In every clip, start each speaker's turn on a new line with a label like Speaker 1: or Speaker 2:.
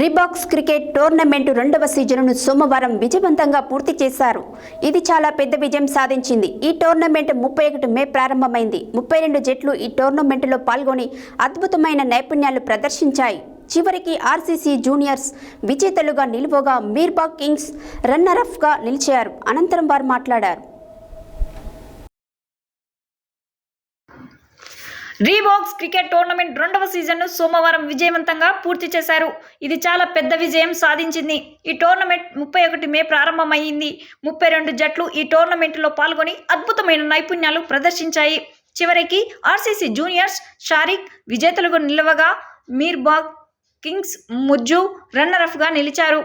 Speaker 1: రిబాక్స్ cricket tournament రెండవ సీజన్ను సోమవారం విజయవంతంగా పూర్తి చేశారు. ఇది చాలా పెద్ద విజయం సాధించింది. ఈ టోర్నమెంట్ ముప్పై ఒకటి మే ప్రారంభమైంది. ముప్పై రెండు జట్లు ఈ టోర్నమెంట్లో పాల్గొని అద్భుతమైన నైపుణ్యాలు ప్రదర్శించాయి. చివరికి ఆర్సీసీ జూనియర్స్ విజేతలుగా నిలువగా మీర్బాగ్ కింగ్స్ రన్నరఫ్గా నిలిచారు. అనంతరం వారు మాట్లాడారు.
Speaker 2: రీబాక్స్ క్రికెట్ టోర్నమెంట్ రెండవ సీజన్ను సోమవారం విజయవంతంగా పూర్తి చేశారు. ఇది చాలా పెద్ద విజయం సాధించింది. ఈ టోర్నమెంట్ ముప్పై ఒకటి మే ప్రారంభమైంది ముప్పై రెండు జట్లు ఈ టోర్నమెంట్లో పాల్గొని అద్భుతమైన నైపుణ్యాలు ప్రదర్శించాయి. చివరికి ఆర్సీసీ జూనియర్స్ షారిక్ విజేతలుగా నిలవగా మీర్బాగ్ కింగ్స్ ముజ్జు రన్నరఫ్గా నిలిచారు.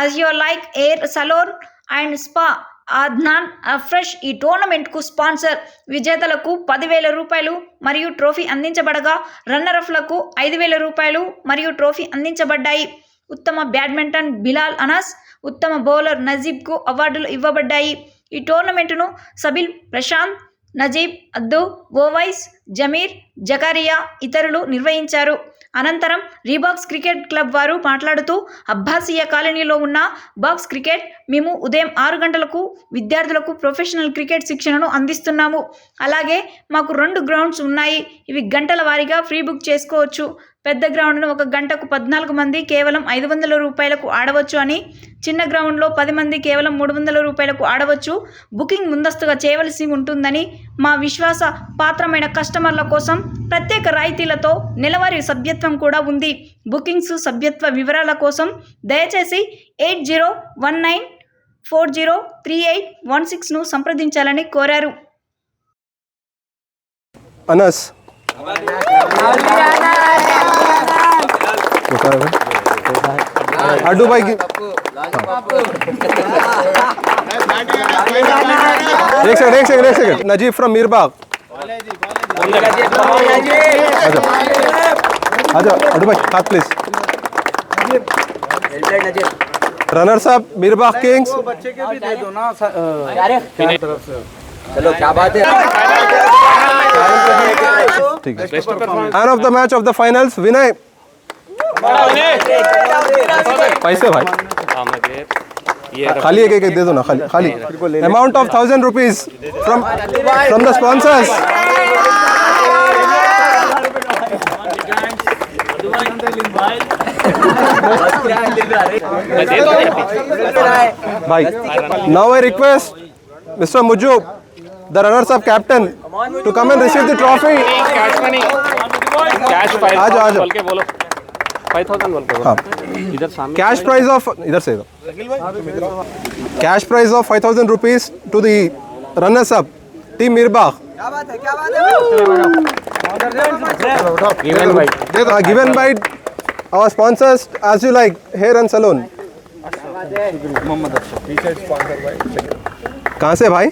Speaker 2: As your like hair salon and spa Adnan afresh ఈ టోర్నమెంట్కు స్పాన్సర్. విజేతలకు పదివేల రూపాయలు మరియు ట్రోఫీ అందించబడగా రన్నరఫ్లకు ఐదు వేల రూపాయలు మరియు ట్రోఫీ అందించబడ్డాయి. ఉత్తమ బ్యాడ్మింటన్ బిలాల్ అనస్ ఉత్తమ బౌలర్ నజీబ్కు అవార్డులు ఇవ్వబడ్డాయి. ఈ టోర్నమెంటును సబిల్ ప్రశాంత్ నజీబ్ అద్దు ఓవైస్ జమీర్ జకారియా ఇతరులు నిర్వహించారు. అనంతరం రీబాక్స్ క్రికెట్ క్లబ్ వారు మాట్లాడుతూ అబ్బాసియా కాలనీలో ఉన్న బాక్స్ క్రికెట్ మేము ఉదయం ఆరు గంటలకు విద్యార్థులకు ప్రొఫెషనల్ క్రికెట్ శిక్షణను అందిస్తున్నాము. అలాగే మాకు రెండు గ్రౌండ్స్ ఉన్నాయి. ఇవి గంటల వారీగా ఫ్రీ బుక్ చేసుకోవచ్చు. పెద్ద గ్రౌండ్ను ఒక గంటకు పద్నాలుగు మంది కేవలం ఐదు వందల రూపాయలకు ఆడవచ్చు అని చిన్న గ్రౌండ్లో పది మంది కేవలం మూడు వందల రూపాయలకు ఆడవచ్చు. బుకింగ్ ముందస్తుగా చేయవలసి ఉంటుందని మా విశ్వాస పాత్రమైన కస్టమర్ల కోసం ప్రత్యేక రాయితీలతో నెలవారీ సభ్యత్వం కూడా ఉంది. బుకింగ్స్ సభ్యత్వ వివరాల కోసం దయచేసి eight zero one nine four zero three eight one సిక్స్ను సంప్రదించాలని కోరారు.
Speaker 3: అనస్ अड्डू भाई की एक सेकंड एक सेकंड एक सेकंड नजीब फ्रॉम मीरबाग आजा आजा अड्डू भाई हाथ प्लीज़ रनर साहब मीरबाग किंग्स
Speaker 4: चलो क्या बात है?
Speaker 3: ठीक है man of the match of the finals Vinay. पैसे भाई। खाली एक एक दे दो ना खाली खाली। Amount of thousand rupees from from the sponsors भाई now I request mister Muju the runners of captain to come
Speaker 5: and receive the trophy
Speaker 3: आ जाओ आ जाओ।
Speaker 5: फाइव थाउज़ेंड बोल के
Speaker 3: हाँ।
Speaker 5: इधर सामने
Speaker 3: कैश प्राइज ऑफ़ इधर से cash prize of five thousand rupees to the runners up
Speaker 5: team Meerbagh
Speaker 3: given by our sponsors as you like hair and salon कहाँ से भाई?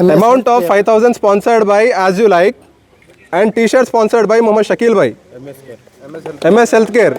Speaker 3: Amount of five thousand sponsored by as you like and T shirt sponsored by Mohammed Shakeel भाई। M S health care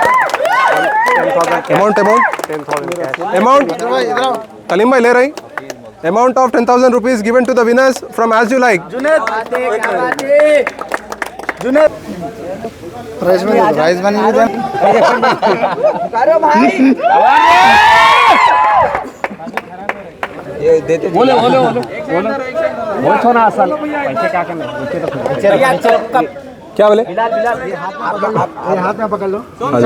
Speaker 3: amount amount amount Taleem भाई ले रही amount of ten thousand rupees given to the winners from as you like
Speaker 6: money money भी करो भाई
Speaker 4: ये देते
Speaker 5: बोलो बोलो बोलो। ना असल पैसे क्या करने पीछे तो
Speaker 3: क्या बोले?
Speaker 6: बिलाल बिलाल हाथ में पकड़ लो।
Speaker 5: हाँ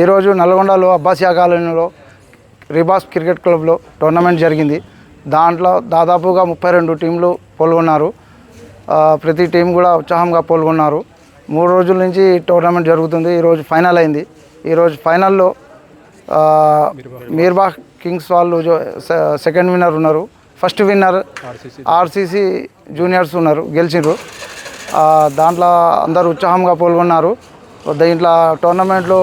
Speaker 6: ఈరోజు నల్గొండలో అబ్బాసియా కాలనీలో రిబాస్ క్రికెట్ క్లబ్లో టోర్నమెంట్ జరిగింది. దాంట్లో దాదాపుగా ముప్పై రెండు టీంలు పాల్గొన్నారు. ప్రతి టీం కూడా ఉత్సాహంగా పాల్గొన్నారు. మూడు రోజుల నుంచి టోర్నమెంట్ జరుగుతుంది. ఈరోజు ఫైనల్ అయింది. ఈరోజు ఫైనల్లో మీర్బా కింగ్స్ వాళ్ళు సెకండ్ విన్నర్ ఉన్నారు. ఫస్ట్ విన్నర్ ఆర్సీసీ జూనియర్స్ ఉన్నారు గెలిచిండ్రు ఆ, దాంట్లో అందరూ ఉత్సాహంగా పాల్గొన్నారు దీంట్లో టోర్నమెంట్లో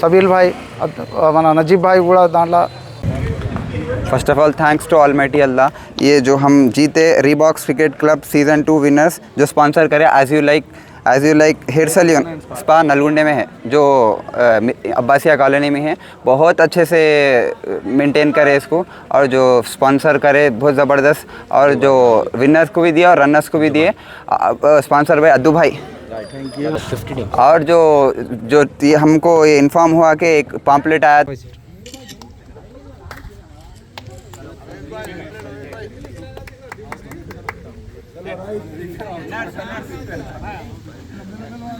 Speaker 6: సబీల్ భాయ్ అద్- మన నజీబ్ భాయ్ కూడా దాంట్లో
Speaker 4: first of all thanks to almighty Allah ये जो हम जीते Reebox cricket club season two winners जो स्पॉन्सर करे as you like as you like hair salon spa Nalgonda में है जो अब्बासिया कॉलोनी में है बहुत अच्छे से मेंटेन करे इसको और जो स्पॉन्सर करे बहुत ज़बरदस्त और जो विनर्स को भी दिया और रनर्स को भी दिए। स्पॉन्सर भाई अद्दू भाई। और जो जो हमको ये इन्फॉर्म हुआ कि एक पॉम्पलेट आया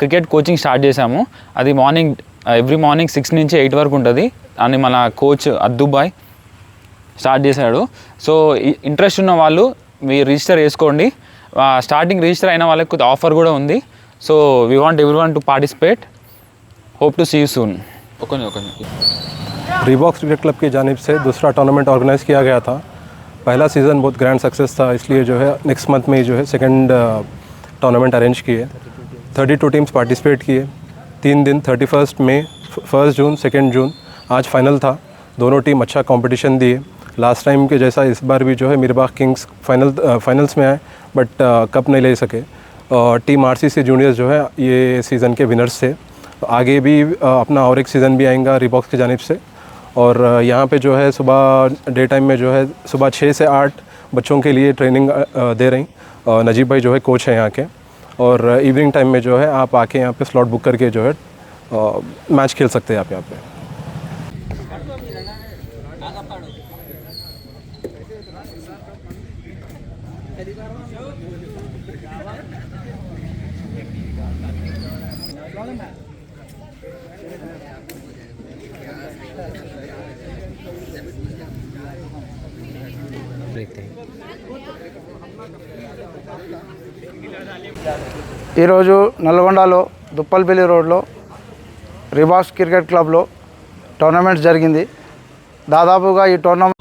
Speaker 7: క్రికెట్ కోచింగ్ స్టార్ట్ చేశాము అది మార్నింగ్ ఎవ్రీ మార్నింగ్ సిక్స్ నుంచి ఎయిట్ వరకు ఉంటుంది అని మన కోచ్ అద్దుబాయ్ స్టార్ట్ చేశాడు సో ఇంట్రెస్ట్ ఉన్న వాళ్ళు మీరు రిజిస్టర్ చేసుకోండి స్టార్టింగ్ రిజిస్టర్ అయిన వాళ్ళకి కొద్ది ఆఫర్ కూడా ఉంది so we want everyone to participate hope to see you soon ఒక ఒక
Speaker 3: रीबॉक्स क्रिकेट क्लब की जानब से दूसरा टूर्नामेंट ऑर्गेनाइज़ किया गया था पहला सीज़न बहुत ग्रैंड सक्सेस था इसलिए जो है नेक्स्ट मंथ में ही जो है सेकंड टूर्नामेंट अरेंज किए thirty two teams participate किए। तीन दिन थर्टी फ़र्स्ट मई फ़र्स्ट जून सेकेंड जून आज फाइनल था। दोनों टीम अच्छा कंपटीशन दिए। लास्ट टाइम के जैसा इस बार भी जो है मिरबाग किंग्स फाइनल फाइनल्स में आए बट कप नहीं ले सके। और टीम आरसीसी जूनियर्स जो है, ये सीज़न के विनर्स थे। आगे भी अपना और एक सीज़न भी आएगा रिबॉक्स की जानब से। और यहाँ पे जो है सुबह डे टाइम में जो है, सुबह छः से आठ बच्चों के लिए ट्रेनिंग दे रही। नजीब भाई जो है कोच हैं यहाँ के। और इवनिंग टाइम में जो है आप आके यहाँ पे स्लॉट बुक करके जो है मैच खेल सकते हैं आप यहाँ पे।
Speaker 6: ఈరోజు నల్గొండలో దుప్పల్పల్లి రోడ్లో రిబాక్స్ క్రికెట్ క్లబ్లో టోర్నమెంట్ జరిగింది. దాదాపుగా ఈ టోర్నమెంట్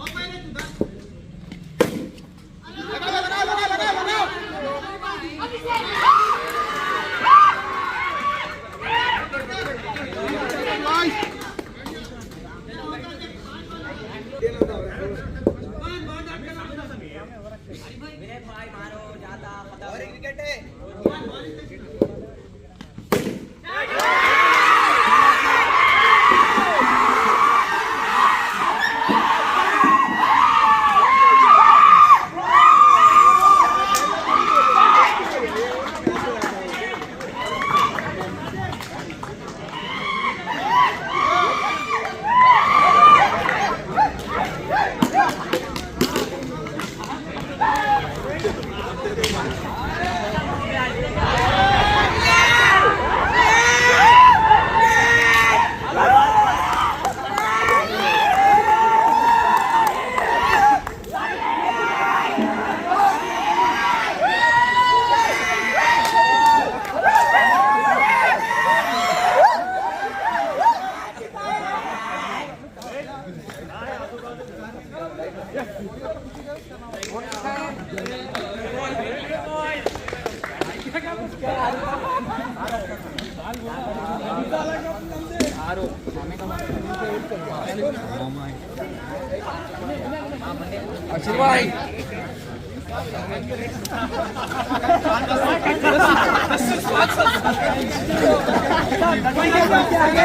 Speaker 6: पैसे आगे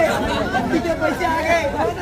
Speaker 6: पैसे आगे